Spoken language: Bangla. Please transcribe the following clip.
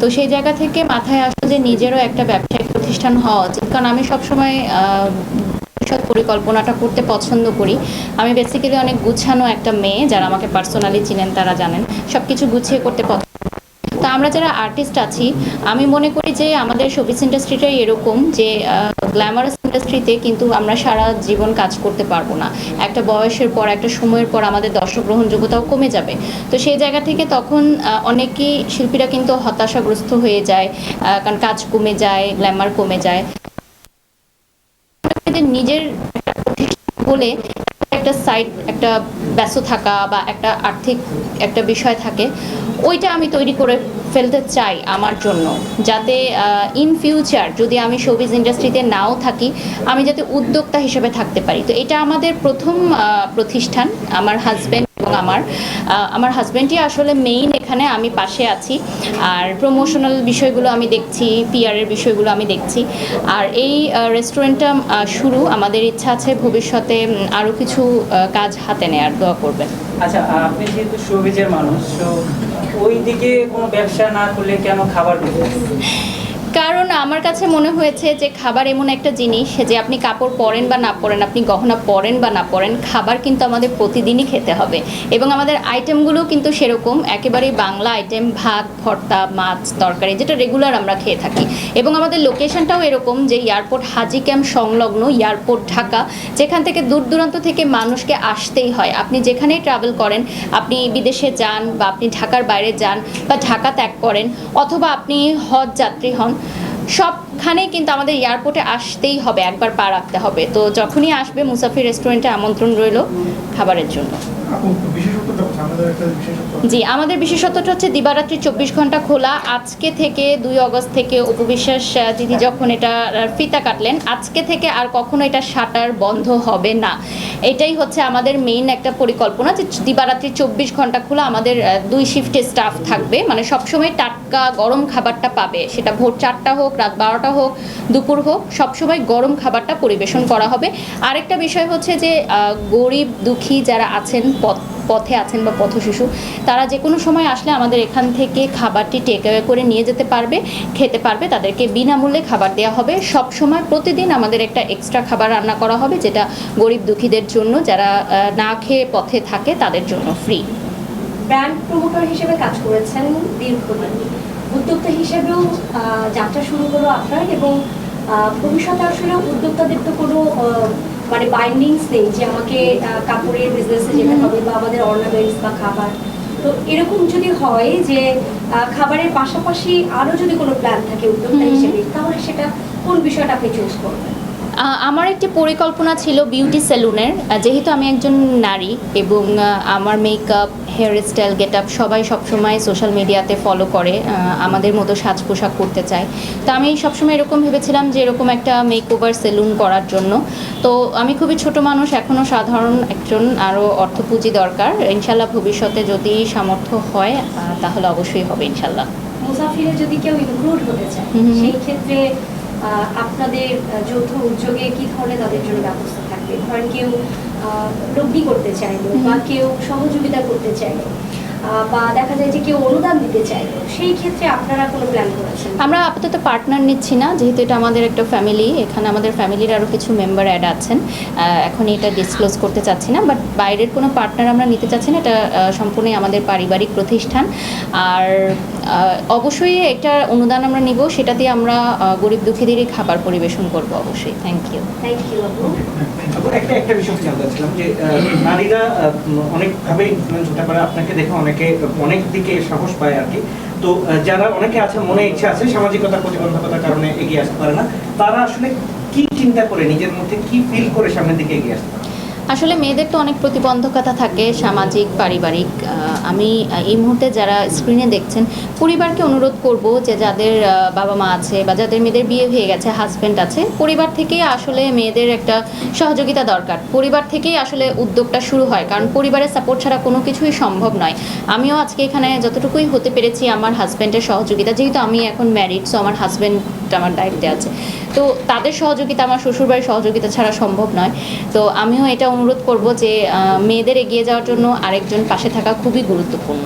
তো সেই জায়গা থেকে মাথায় আসলো যে নিজেরও একটা ব্যবসায়িক প্রতিষ্ঠান হওয়া উচিত। কারণ আমি সবসময় ভবিষ্যৎ পরিকল্পনাটা করতে পছন্দ করি। আমি বেসিক্যালি অনেক গুছানো একটা মেয়ে যারা আমাকে পার্সোনালি চিনেন, তারা জানেন। সব কিছু গুছিয়ে করতে পছন্দ তো আমরা যারা আর্টিস্ট আছি, আমি মনে করি যে আমাদের শোবিস ইন্ডাস্ট্রিটাই এরকম যে গ্ল্যামারাস ইন্ডাস্ট্রিতে কিন্তু আমরা সারা জীবন কাজ করতে পারব না। একটা বয়সের পর, একটা সময়ের পর আমাদের দর্শক গ্রহণযোগ্যতাও কমে যাবে। তো সেই জায়গা থেকে তখন অনেকেই শিল্পীরা কিন্তু হতাশাগ্রস্ত হয়ে যায় কারণ কাজ কমে যায় গ্ল্যামার কমে যায়। নিজের বলে একটা সাইড একটা ব্যস্ত থাকা বা একটা আর্থিক একটা বিষয় থাকে, ওইটা আমি তৈরি করে ফেলতে চাই আমার জন্য। যাতে ইন ফিউচার যদি আমি শোবিজ ইন্ডাস্ট্রিতে নাও থাকি, আমি যাতে উদ্যোক্তা হিসেবে থাকতে পারি। তো এটা আমাদের প্রথম প্রতিষ্ঠান, আমার হাজব্যান্ড এবং আমার। আমার হাজব্যান্ডই আসলে মেইন এখানে আমি পাশে আছি। আর প্রমোশনাল বিষয়গুলো আমি দেখছি পিআরের বিষয়গুলো আমি দেখছি। আর এই রেস্টুরেন্টটা শুরু, আমাদের ইচ্ছা আছে ভবিষ্যতে আরও কিছু কাজ হাতে নেয়ার, দোয়া করবেন। আচ্ছা আপনি যেহেতু শোবিজের মানুষ ওই দিকে কোনো ব্যবসা না করলে কেন খাবার বিজনেস কারণ আমার কাছে মনে হয়েছে যে খাবার এমন একটা জিনিস যে আপনি কাপড় পরেন বা না পরেন, আপনি গহনা পরেন বা না পরেন, খাবার কিন্তু আমাদের প্রতিদিনই খেতে হবে। এবং আমাদের আইটেমগুলো কিন্তু সেরকম, একেবারেই বাংলা আইটেম ভাত, ভর্তা, মাছ, তরকারি, যেটা রেগুলার আমরা খেয়ে থাকি। এবং আমাদের লোকেশনটাও এরকম যে এয়ারপোর্ট হাজি ক্যাম্প সংলগ্ন এয়ারপোর্ট ঢাকা, যেখান থেকে দূর দূরান্ত থেকে মানুষকে আসতেই হয়। আপনি যেখানেই ট্রাভেল করেন, আপনি বিদেশে যান বা আপনি ঢাকার বাইরে যান বা ঢাকা ত্যাগ করেন, অথবা আপনি হজ যাত্রী হন সবখানেই কিন্তু আমাদের এয়ারপোর্টে আসতেই হবে, একবার পা রাখতে হবে। তো যখনই আসবে মুসাফির রেস্টুরেন্টে আমন্ত্রণ রইল খাবারের জন্য। জি আমাদের বিশেষত্বটা হচ্ছে দিবারাত্রি চব্বিশ ঘণ্টা খোলা। আজকে থেকে দুই অগস্ট থেকে উপবিশ্বাস আহ, দিদি যখন এটা ফিতা কাটলেন আজকে থেকে আর কখনো এটা শাটার বন্ধ হবে না। এটাই হচ্ছে আমাদের মেইন একটা পরিকল্পনা যে দিবারাত্রি চব্বিশ ঘণ্টা খোলা আমাদের দুই শিফটে স্টাফ থাকবে। মানে সবসময় টাটকা গরম খাবারটা পাবে। সেটা ভোর চারটা হোক রাত বারোটা হোক দুপুর হোক সবসময় গরম খাবারটা পরিবেশন করা হবে। আরেকটা বিষয় হচ্ছে যে গরিব দুঃখী যারা আছেন পথ, পথে আছেন বা পথ শিশু, তারা যে কোনো সময় আসলে আমাদের এখান থেকে খাবারটি টেক অ্যাওয়ে করে নিয়ে যেতে পারবে, খেতে পারবে, তাদেরকে বিনামূল্যে খাবার দেওয়া হবে। সব সময় প্রতিদিন আমাদের একটা এক্সট্রা খাবার রান্না করা হবে, যেটা গরিব দুঃখীদের জন্য, যারা না খেয়ে পথে থাকে, তাদের জন্য ফ্রি ব্র্যান্ড প্রমোটর হিসেবে কাজ করেছেন দীর্ঘদিন উদ্যোক্তা হিসেবেও যাত্রা শুরু হলো আপনার এবং ভবিষ্যতে আসলে উদ্যোক্তাদের তো কোনো মানে বাইন্ডিংস নেই যে আমাকে কাপড়ের বিজনেসে যেতে হবে বা আমাদের অর্নামেন্টস বা খাবার। তো এরকম যদি হয় যে খাবারের পাশাপাশি আরও যদি কোনো প্ল্যান থাকে উদ্যোক্তা হিসেবে তাহলে সেটা কোন বিষয়টা আপনি চুজ করবেন? আমার একটি পরিকল্পনা ছিল বিউটি সেলুনের। যেহেতু আমি একজন নারী এবং আমার makeup hair style get up সবাই সবসময় সোশ্যাল মিডিয়াতে ফলো করে আমাদের মতো সাজ পোশাক করতে চায়। তো আমি সবসময় এরকম ভেবেছিলাম যে এরকম একটা মেক ওভার সেলুন করার জন্য। তো আমি খুবই ছোট মানুষ এখনও সাধারণ একজন আরও অর্থপুঁজি দরকার। ইনশাল্লাহ ভবিষ্যতে যদি সামর্থ্য হয় তাহলে অবশ্যই হবে ইনশাল্লাহ। মুসাফিরে যদি কেউ ইনক্লুড হতে চায়। সেই ক্ষেত্রে আপনাদের যৌথ উদ্যোগে কি ধরনের তাদের জন্য ব্যবস্থা থাকবে? ধরেন কেউ লগ্নি করতে চাইলো। বা কেউ সহযোগিতা করতে চাইলো বা দেখা যায় যে কেউ অনুদান দিতে চাইলো সেই ক্ষেত্রে আপনারা কোনো প্ল্যান করেছেন? আমরা আপাতত পার্টনার নিচ্ছি না যেহেতু এটা আমাদের একটা ফ্যামিলি এখানে আমাদের ফ্যামিলির আরও কিছু মেম্বার অ্যাড আছেন। এখন এটা ডিসক্লোজ করতে চাচ্ছি না বাট বাইরের কোনো পার্টনার আমরা নিতে চাচ্ছি না এটা সম্পূর্ণই আমাদের পারিবারিক প্রতিষ্ঠান। আর অবশ্যই একটা অনুদান আমরা নিব সেটা দিয়ে আমরা গরিব দুঃখীদেরই খাবার পরিবেশন করব অবশ্যই। থ্যাংক ইউ থ্যাংক ইউ একটা একটা বিষয় জানতে চাচ্ছিলাম যে নারীরা অনেকভাবে ইনফ্লুয়েন্স হতে পারে আপনাকে দেখে অনেকে অনেক দিকে সাহস পায় আর কি। তো যারা অনেকে আছে মনে ইচ্ছা আছে সামাজিকতা প্রতিবন্ধকতার কারণে এগিয়ে আসতে পারে না তারা আসলে কি চিন্তা করে নিজের মধ্যে কি ফিল করে সামনের দিকে এগিয়ে আসতে পারে? আসলে মেয়েদের তো অনেক প্রতিবন্ধকতা থাকে, সামাজিক, পারিবারিক। আমি এই মুহূর্তে যারা স্ক্রিনে দেখছেন, পরিবারকে অনুরোধ করব যে যাদের বাবা মা আছে বা যাদের মেয়েদের বিয়ে হয়ে গেছে হাজব্যান্ড আছে, পরিবার থেকেই আসলে মেয়েদের একটা সহযোগিতা দরকার। পরিবার থেকেই আসলে উদ্যোগটা শুরু হয়, কারণ পরিবারের সাপোর্ট ছাড়া কোনো কিছুই সম্ভব নয়। আমিও আজকে এখানে যতটুকুই হতে পেরেছি আমার হাজব্যান্ডের সহযোগিতা, যেহেতু আমি এখন ম্যারিড সো আমার হাজব্যান্ড আমার দায়িত্বে আছে। তো তাদের সহযোগিতা, আমার শ্বশুরবাড়ির সহযোগিতা ছাড়া সম্ভব নয়। তো আমিও এটা অনুরোধ করব যে মেয়েদের এগিয়ে যাওয়ার জন্য আরেকজন পাশে থাকা খুবই গুরুত্বপূর্ণ।